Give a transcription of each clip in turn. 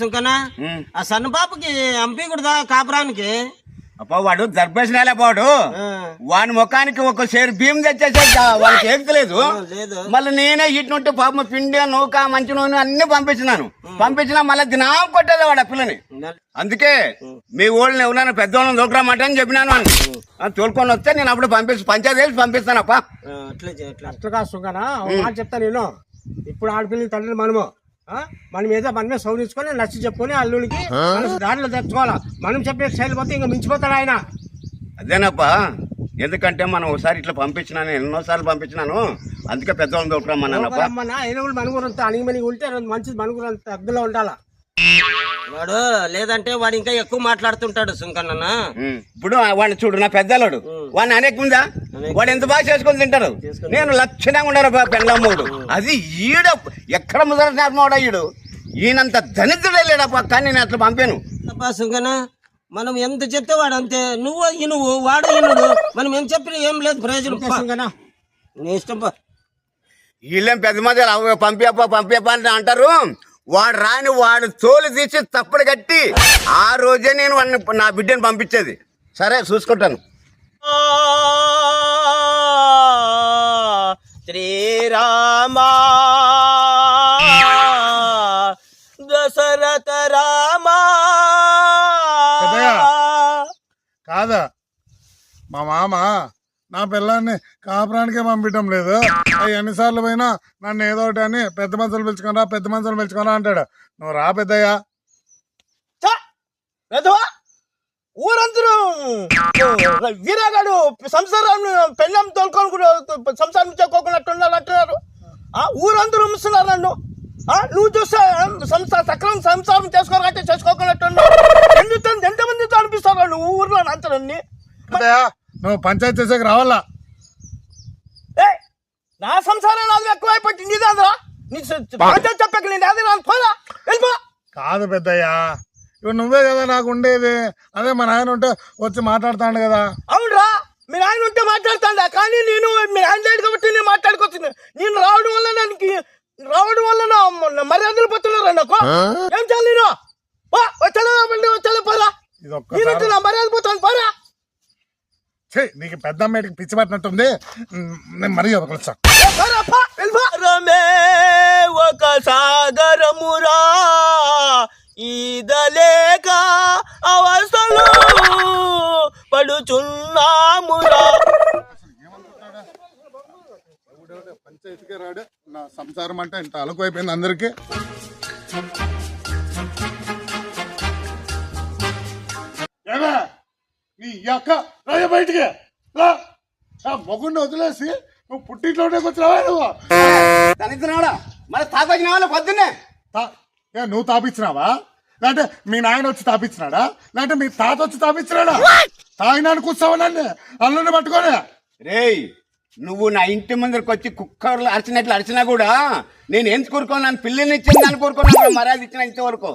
సుంకనా. ఆ సన్న పాపకి పంపించకూడదా కాపురానికి? అప్ప వాడు దర్భేసినాలే పోడు. వాని ముఖానికి ఒక సేరు భీమ్ తెచ్చేసే వాళ్ళకి ఏకలేదు మళ్ళీ నేనే ఇటు నుండి పాప పిండి నూక మంచి నూనె అన్ని పంపించినాను. పంపించినా మళ్ళీ దినాం కొట్టేది వాడు ఆ పిల్లని. అందుకే మీ ఊళ్ళని ఎవరైనా పెద్దవాళ్ళని దొరకరామంటే అని చెప్పినాను అని. తోలుకొని వస్తే నేను అప్పుడు పంపిస్తాను పంచాయతీ వేసి పంపిస్తానప్ప అట్లే సుంకనా? చెప్తాను నేను. ఇప్పుడు ఆడపిల్లల తండ్రి మనము? మన మీద మనమే సౌరించుకొని నచ్చి చెప్పుకొని అల్లుడికి దారిలో తెచ్చుకోవాలా? మనం చెప్పే శైలి పోతే ఇంకా మించిపోతాడు ఆయన? అదేనప్ప ఎందుకంటే మనం ఒకసారి ఇట్లా పంపించినాను ఎన్నోసార్లు పంపించినాను. అందుకే పెద్దవాళ్ళని దొరకరామన్నానప్ప మన ఎనుగులు మనుగురంత అణిగిమణిగి ఉంటే మంచిది మనుగురంత అగ్గులో ఉండాలా? వాడు లేదంటే వాడు ఇంకా ఎక్కువ మాట్లాడుతుంటాడు సుంకన్న. ఇప్పుడు వాడిని చూడు నా పెద్దలోడు. వాడిని అనేక ఉందా వాడు ఎంత బాగా చేసుకొని తింటారు నేను లక్షణంగా ఉండరు పెళ్ళమ్మోడు అది ఈడ ఎక్కడ ముదరనాత్మోడా ఈడు ఈయనంత దరిద్రుడే లేడప్ప కానీ నేను అట్లా పంపాను. సుంకన్న మనం ఎంత చెప్తే వాడు అంతే. నువ్వు ఇనువు వాడు ఇనుడు. మనం ఏం చెప్పినా ఏం లేదు ప్రయోజనం. నీ ఇష్టం పా. వీళ్ళేం పెద్ద మధ్య పంపియప్ప పంపియప్ప అని అంటారు? వాడు రాని వాడు తోలు తీసి తప్పుడు కట్టి ఆ రోజే నేను వాడిని నా బిడ్డని పంపించేది. సరే చూసుకుంటాను. శ్రీరామా దశరథ పెద్దయ్య. కాదా మా మామ నా పిల్లాన్ని కాపురానికే పంపించడం లేదు. ఎన్నిసార్లు పోయినా నన్ను ఏదో ఒకటి అని పెద్ద మనుషులు పిలుచుకోరా పెద్ద మనుషులు పిలుచుకోరా అంటాడు. నువ్వు రా పెద్దయ్యా. ఊరందరూ! వీరగాడు సంసారం పెళ్ళం తోలుకొని సంసారం చేసుకోకున్నట్టున్నారు అంటున్నారు. ఆ ఊరందరూ ఉమ్ముస్తున్నారు నన్ను. ఆ, నువ్వు చూస్తే సంసార సక్రమం సంసారం చేసుకోవాలంటే చేసుకోకున్నట్టున్నారు. ఎందుకు ఎంతమందితో అనిపిస్తారు నువ్వు ఊర్లో అంతరన్ని నువ్వు పంచాయతీ చేసేకి రావాలా? ఏ నా సంసారం నాది ఎక్కువైపోయింది నీదాదరా నీ పంచాయతీ చెప్పక నేను అదే రాను పోదా వెళ్ళిపో. కాదు పెద్దయ్యా ఇప్పుడు నువ్వే కదా నాకు ఉండేది. అదే మా నాయన ఉంటే వచ్చి మాట్లాడుతాడు కదా. అవునరా మీరు ఆయన ఉంటే మాట్లాడుతాడా? కానీ నేను మీరు ఆయన లేడు కాబట్టి నేను మాట్లాడుకొచ్చింది. నేను రావడం వల్ల నాకు రావడం వల్ల నా మర్యాదలు పోతున్నారా నాకు? ఏం చేయాలి నేను? వా, వచ్చేలా బండి వచ్చేలా పోరా. ఇది మర్యాద పోతాను పోరా. ఛీ, నీకు పెద్ద అమ్మాయికి పిచ్చి పట్టినట్టుంది. నేను మరీ. రమే ఒక సాగరమురా ఈదలేక అవస్థలు పడుచున్నామురా. పంచాయతీకే రాడు. నా సంసారం అంటే ఇంత అలుకైపోయింది అందరికి. నీ అక్క బయటికి రా. మొగుడిని వదిలేసి నువ్వు పుట్టింట్లోనే వచ్చినావా నువ్వు? తనిద్దునాడా? మరి తాకొచ్చిన వాళ్ళు పొద్దున్నే? తా- ఏ నువ్వు తాపించినావా లేదంటే మీ నాయన వచ్చి తాపించినాడా లేదంటే మీ తాత వచ్చి తాపించినాడా తాగినాను కూర్చోవా నన్ను? అల్లుని పట్టుకొని. రేయ్ నువ్వు నా ఇంటి ముందరికి వచ్చి కుక్కర్లు అరిచినట్లు అరిచినా కూడా నేను ఏం కోరుకున్నాను పిల్లని ఇచ్చింది అని కోరుకున్నాను మర్యాద ఇచ్చిన ఇంతవరకు.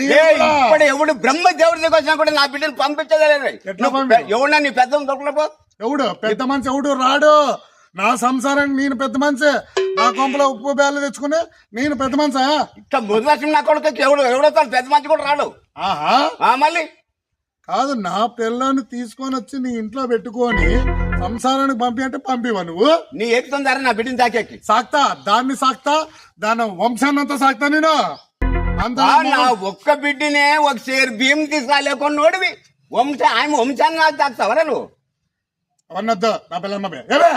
ఇప్పుడు ఎవడు బ్రహ్మ దేవుడి దగ్గర వచ్చినా కూడా నా బిడ్డను పంపించదే లేదు ఎట్లా పంపి- ఎవడన్నా నీ దొరకలేపో ఎవడు? పెద్ద మనిషి ఎవడు? రాడు. నా సంసారానికి నేను పెద్ద మనిషి. నా కొంపలో ఉప్పు బేళ్ళు తెచ్చుకుని నేను పెద్ద మనిషా? ఇట్లా ముదిలక్ష్మి నా కొడుకు ఎవడు ఎవడో పెద్ద మంచి కూడా రాడు. ఆహా. ఆ మళ్ళీ? కాదు నా పిల్లని తీసుకొని వచ్చి నీ ఇంట్లో పెట్టుకొని సంసారానికి పంపి అంటే పంపివా నువ్వు? నీ ఎక్కుతుందారా నా బిడ్డని తాకేకి సాక్తా? దాన్ని సాక్తా? దాని వంశాన్నంతా సాక్తా నేను? ఒక్క బిడ్డనే ఒక సేరు బియ్యం తీసుకురాలేకుండా నోడివి వంశ ఆమె వంశాన్ని నాకు తాకుతావరా నువ్వు. అవన్నద్దు నా పిల్లమ్మ బే. ఏవే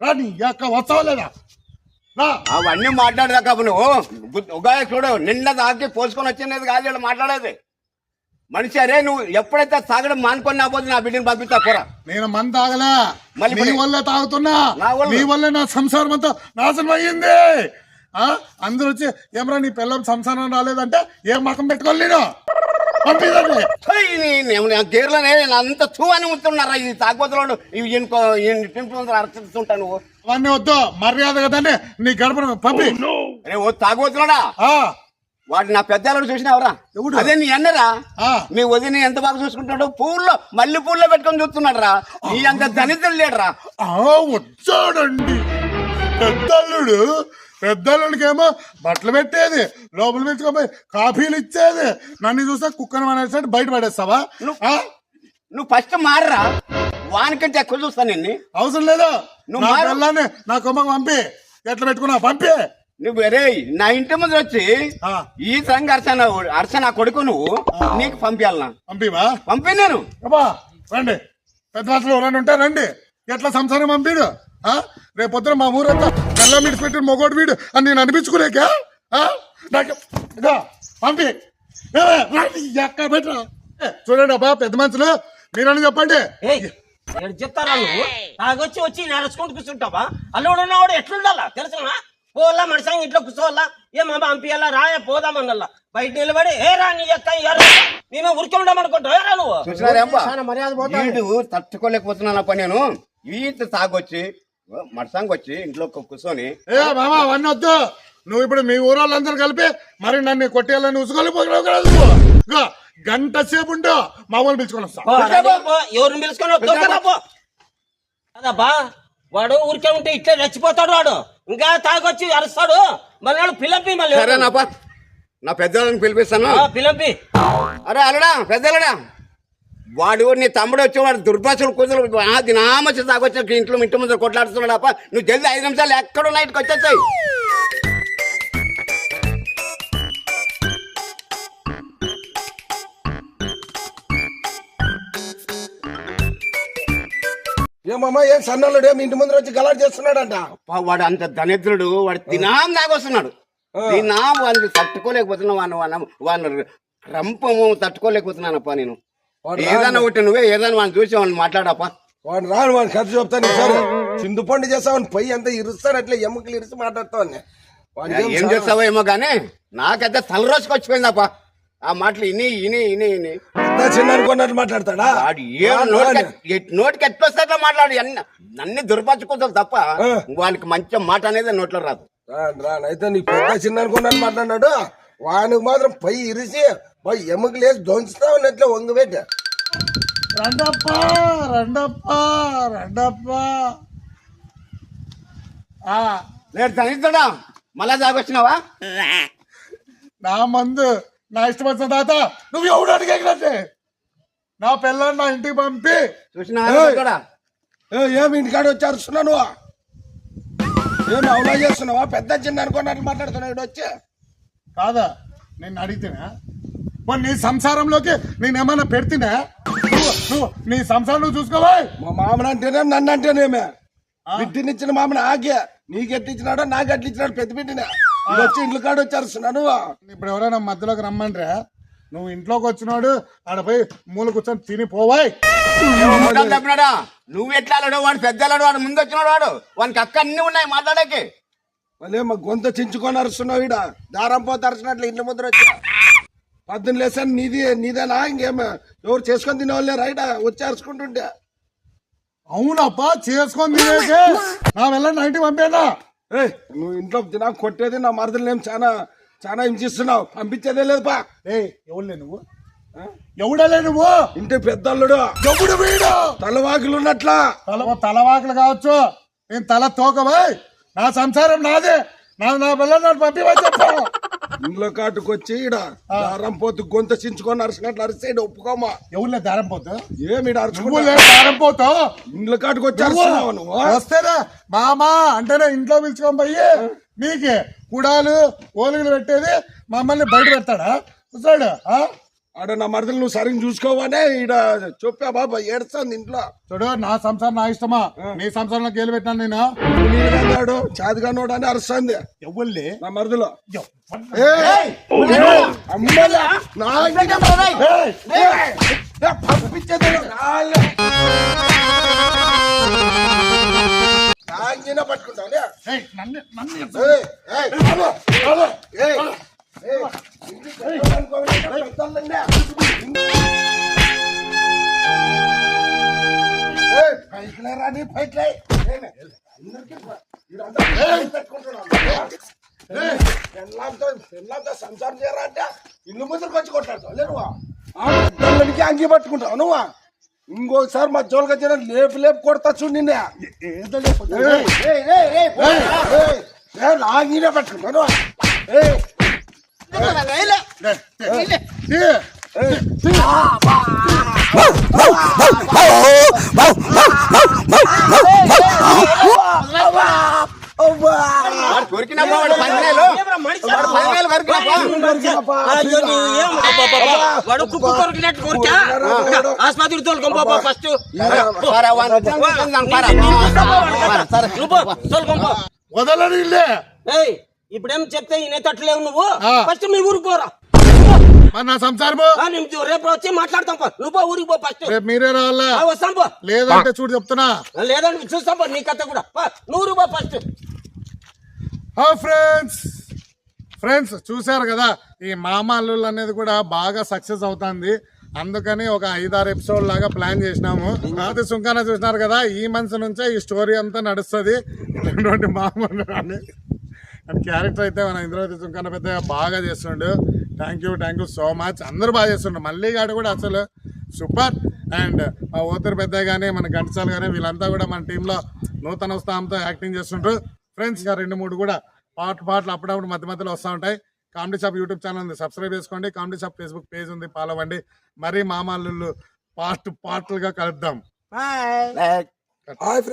రా నీ యొక్క వస్తావా లేదా? అవన్నీ మాట్లాడదాకా నువ్వు. ఉగా చూడు నిండా తాకి పోసుకొని వచ్చినది కాదు వీళ్ళు మాట్లాడేది. మనిషి అరే నువ్వు ఎప్పుడైతే తాగడం మానుకొని నా పోతే నా బిడ్డని పంపిస్తా పోరా. నేను మంద తాగలే. మళ్ళీ వల్లే తాగుతున్నా. నా వల్ల? నీ సంసారం అంతా నాశనం అయ్యింది. అందరూ వచ్చి ఏమరా నీ పిల్లం సంసారం రాలేదంటే ఏం మకం పెట్టుకోవాలి నేను? నేను నా గేర్లోనే నేను అంత చూ అని ఉంటున్నారా? ఈ తాగుబోతులు ఇవి ఇంకో టెంపుల్ అర్చిస్తుంటా నువ్వు. అవన్నీ వద్దు మర్యాద కదండి నీ గడపను పంపి. ఓ తాగుబోతున్నాడా ఆ. వాడు నా పెద్దలను చూసినావురా? అదే నీ అన్నరా? ఆ. మీ వదిన ఎంత బాగా చూసుకుంటాడు పూల్లో మల్లె పూల్లో పెట్టుకొని చూస్తున్నాడు రా నీ అంత దళితులు లేడరా. ఆ వచ్చాడండి. పెద్దోళ్ళకేమో బట్టలు పెట్టేది లోపల పెంచుకోపోయి కాఫీలు ఇచ్చేది. నన్ను చూస్తే కుక్కను అనేసి బయట పడేస్తావా? నువ్వు ఫస్ట్ మారరా. వానికంటే ఎక్కువ చూస్తాను నిన్ను. అవసరం లేదు. నువ్వు నా మారు. పిల్లాన్ని నా కొమ్మకు పంపి. ఎట్లా పెట్టుకున్నావు పంపి. నువ్వు వేరే నా ఇంటి ముందు వచ్చి ఆ. ఈ సంగ అర్చన అర్చన కొడుకు నువ్వు నీకు పంపించాలనా పంపివా? పంపి నేను. రండి. పెద్ద ఎవరైనా ఉంటే రండి. ఎట్లా సంసారం పంపిడు? ఆ? రేపు పొద్దున మా ఊరంతా కళ్ళ మిడిచి పెట్టిన మొగోడు వీడు అని నేను అనిపించుకోలేక ఆ? నాకు పంపి. ఎక్కడ పెట్టరా. ఏ, చూడండి అబ్బా పెద్ద మనుషులు. మీరని చెప్పండి. చెప్తారా నువ్వు? తాగొచ్చి వచ్చి నడుచుకుంటూ కూర్చుంటావా? అల్లుడు ఉన్నవాడు ఎట్లుండాలా? తెలుసునా? పోలా మనిషంగా ఇంట్లో కూర్చోవాలా? ఏమో పంపియాలా? రాయ పోదామన్నల్లా బయట నిలబడి ఏ రా నీ యొక్క మేమే ఉరికి ఉండమనుకుంటావు ఏరా నువ్వు? చూసినారేంపా చాలా మర్యాద తట్టుకోలేకపోతున్నానప్ప నేను. ఈత తాగొచ్చి మడసాంగ్ వచ్చి ఇంట్లో కూర్చొని ఏ మామ అవన్నీ వద్దు. నువ్వు ఇప్పుడు మీ ఊరోళ్ళందరూ కలిపి మరి నన్ను కొట్టేయాలని ఉసుగొలిపోతున్నావు కదా నువ్వు. ఇగో, గంట సేపు ఉంటూ మా వాళ్ళు పిలుచుకొని వస్తా. పో, రా, పో, ఎవరిని పిలుచుకొని దొరకరా పో. అదబ్బా వాడు ఊరికే ఉంటే ఇట్లే రెచ్చిపోతాడు వాడు. ఇంకా తాగొచ్చి అరుస్తాడు. మళ్ళీ వాడు పిలంపి మళ్ళీ. నా పెద్దవాళ్ళని పిలిపిస్తాను. ఆ, పిలంపి. అరే అలడా పెద్దలడా వాడు నీ తమ్ముడు వచ్చి వాడు దుర్భాషలు కుదురు అది నామచ్చి తాగొచ్చి ఇంట్లో ఇంటి ముందు కొట్లాడుతున్నాడు అప్ప. నువ్వు జల్ది ఐదు నిమిషాలు ఎక్కడ నైట్కి వచ్చేస్తాయి ఏమమ్మా ఏం సన్నలుడు ఏమి ఇంటి ముందు వచ్చి గలాట్ చేస్తున్నాడంట? వాడు అంత దరిద్రుడు వాడు తినాం తాగొస్తున్నాడు తినాం వాడిని తట్టుకోలేకపోతున్నా వాడిని వాడిని వాడిని రంపము తట్టుకోలేకపోతున్నానప్పా నేను. ఏదైనా ఒకటి నువ్వే ఏదైనా వాడిని చూసి వాడిని మాట్లాడప్పా వాడు రాను వాడిని కథ చెప్తాను సరే. చిందుపండు చేస్తావని పొయ్యి అంతా ఇరుస్తాడు అట్లా ఎముకలు ఇరిసి మాట్లాడతావు ఏం చేస్తావో ఏమో కానీ నాకైతే తల రోజుకి వచ్చిపోయిందప్పా. ఆ మాటలు ఇని ఇని ఇని ఇని. చిన్న అనుకున్నట్టు మాట్లాడతాడా? వాడు ఏ నోటికి నోటికి ఎట్లా వస్తే అట్లా మాట్లాడు. అన్ని దుర్పరచుకుంటావు తప్ప వానికి మంచి మాట అనేది నోట్లో రాదు. రాను రాను. అయితే నీ పెద్ద చిన్న అనుకున్నాను మాట్లాడినాడు. వానికి మాత్రం పొయ్యి ఇరిసి పోయి ఎముకలు వేసి దొంచుతావు అన్నట్లు వంగబెట్టి రండప్పా రండప్పా రండప్పా. ఆ, లేదు తనిస్తాడా మళ్ళా తాగొచ్చినావా నా మందు నా ఇష్టం వచ్చిన తాత నువ్వు ఎవడు అడిగేగినట్టే నా పిల్లని నా ఇంటికి పంపి. చూసినా ఏయ్. కూడా ఏ, ఏమి ఇంటికాడ వచ్చి అరుస్తున్నావు ఏమి అవునా చేస్తున్నావా? పెద్ద చిన్న అనుకున్నట్టు మాట్లాడుతున్నాడు ఈడు వచ్చి కాదా? నేను అడిగితేనా? పోనీ నీ సంసారంలోకి నేనేమన్నా పెడితేనా? నువ్వు నువ్వు నీ సంసారం నువ్వు చూసుకోవా మా మామని అంటేనే నన్ను అంటేనేమే బిడ్డనిచ్చిన మామని ఆగే నీకు ఎట్టిచ్చినాడో నాకు ఎట్లిచ్చినాడు పెద్ద బిడ్డనే. వచ్చి ఇంట్లో కాడ వచ్చి అరుస్తున్నాడు ఇప్పుడు ఎవరైనా మధ్యలోకి రమ్మండ్రా? నువ్వు ఇంట్లోకి వచ్చినాడు ఆడపోయి మూల కూర్చొని తిని పోవాయి నువ్వు ఎట్లా వాడు పెద్ద అలడు వాడు ముందు వచ్చినాడు వాడు. వానికి అక్క అన్ని ఉన్నాయి మాట్లాడకి. మళ్ళీ మా గొంత చించుకొని అరుస్తున్నావు ఈడ. దారం పోతే అరిచినట్లు ఇంట్లో ముందర వచ్చా? పద్దున లేసాను నీది నీదేనా? ఇంకేం? ఎవరు చేసుకొని తినేవాళ్ళే రైట్ వచ్చి అరుచుకుంటుంటే. అవునప్పా చేసుకొని తినేసి నా వెళ్ళండి నా ఇంటికి పంపేనా? ఏయ్, నువ్వు ఇంట్లో తినా కొట్టేది నా మరదలు ఏం చాలా చాలా హింసిస్తున్నావు. పంపించేదే లేదు పా. ఏ ఎవడులే నువ్వు? ఎవడలే నువ్వు? ఇంటి పెద్దల్లుడు. ఎవడు వీడు? తలవాకులు ఉన్నట్లా తల తలవాకలు కావచ్చు. నేను తల తోకబాయ్. నా సంసారం నాదే. నా నా పిల్లలు చెప్పు ఇంట్లో కాటుకొచ్చి ఈడ దారం పోతు గొంత చించుకొని అరిచినట్లు అరిస్తే ఒప్పుకోమా? ఎవరులే దారం పోతా? ఏమి దారం పోతావు ఇంట్లో కాటుకొచ్చి అరుస్తున్నావు నువ్వు వస్తేనే మామా అంటేనే ఇంట్లో పిలుచుకొని పోయి నీకే కుడాలు ఓలుగులు పెట్టేది మమ్మల్ని బయట పెడతాడా? చూసాడు? ఆడ నా మరదలు నువ్వు సరిగ్గా చూసుకోవానే ఈడ చెప్పా బాబా ఏడుస్తుంది ఇంట్లో. చూడు నా సంసారం నా ఇష్టమా? నీ సంసారంలో గేలు పెట్టాను నేను. నీళ్ళగాడు చాదిగానోడు అని అరుస్తుంది. ఎవరులే నా మరదలు! అమ్మలా నా పంపించేది రాలే. నాంగిన నీ, అందరికీ పెళ్ళాంతో పెళ్ళాంతో సంసారం చేయరా అంటే ఇల్లు ముందరికి వచ్చి కొట్లాడతావు లే నువ్వు అంగి పట్టుకుంటావు నువ్వా ఇంకోసారి మా జోలికి వచ్చిన లేపు లేపు కొడతా చూడు నిన్నే ఏదో లేపు నాగినే ఏయ్, ఏ, వాడు కొరికినప్పుడు వాడు పందిరేలు ఏమ్రా మనిషి? వాడు పందిరేలు కొరికినప్పుడు అయ్యో, నీ ఏం అబ్బబ్బబ్బా. వాడు కుక్కు కొరికినట్టు కొరికా ఆసుపత్రికి తోలుకొంపో ఫస్ట్ సరే, వాడిని తీసుకుందాం, పరా. పరా, సరే. నువ్వు తోలుకొంపో వదలని ఇల్లే ఏయ్ ఇప్పుడేం చెప్తే ఈయన తట్టలేవు నువ్వు. ఫస్ట్ మీ ఊరికి పోరా. మరి నా సంసారము రేపు వచ్చి మాట్లాడతాం పో. నువ్వు పో ఊరికి పో ఫస్ట్. రేపు మీరే రావాలా? వస్తాం పో. లేదంటే చూడు చెప్తున్నా. లేదండి చూస్తాం పో నీ కథ కూడా. ఊరికి పో ఫస్ట్. ఫ్రెండ్స్. ఫ్రెండ్స్ చూశారు కదా ఈ మామ అల్లుళ్ళు అనేది కూడా బాగా సక్సెస్ అవుతుంది. అందుకని ఒక ఐదారు ఎపిసోడ్ లాగా ప్లాన్ చేసినాము. రాత్రి సుంకాన చూసినారు కదా ఈ మంత్ నుంచే ఈ స్టోరీ అంతా నడుస్తుంది. ఇటువంటి మామ అని క్యారెక్టర్ అయితే మన ఇంద్రవతి సుంకాన పెద్ద బాగా చేస్తుండు. Thank you thank you so much అందరూ బాగా చేస్తుండ్రు మళ్ళీ గాడు కూడా అసలు సూపర్. అండ్ మా ఓతరు పెద్ద కానీ మన ఘంటసాల కానీ వీళ్ళంతా కూడా మన టీంలో నూతన ఉత్సాహంతో యాక్టింగ్ చేస్తుంటారు ఫ్రెండ్స్ ఇంకా రెండు మూడు కూడా పాట పాటలు అప్పుడప్పుడు మధ్య మధ్యలో వస్తూ ఉంటాయి. కామెడీ షాప్ యూట్యూబ్ ఛానల్ ఉంది. సబ్స్క్రైబ్ చేసుకోండి. కామెడీ షాప్ ఫేస్బుక్ పేజ్ ఉంది. ఫాలో అవ్వండి. మరీ మామల్లు పార్ట్ పార్ట్లుగా కలుద్దాం.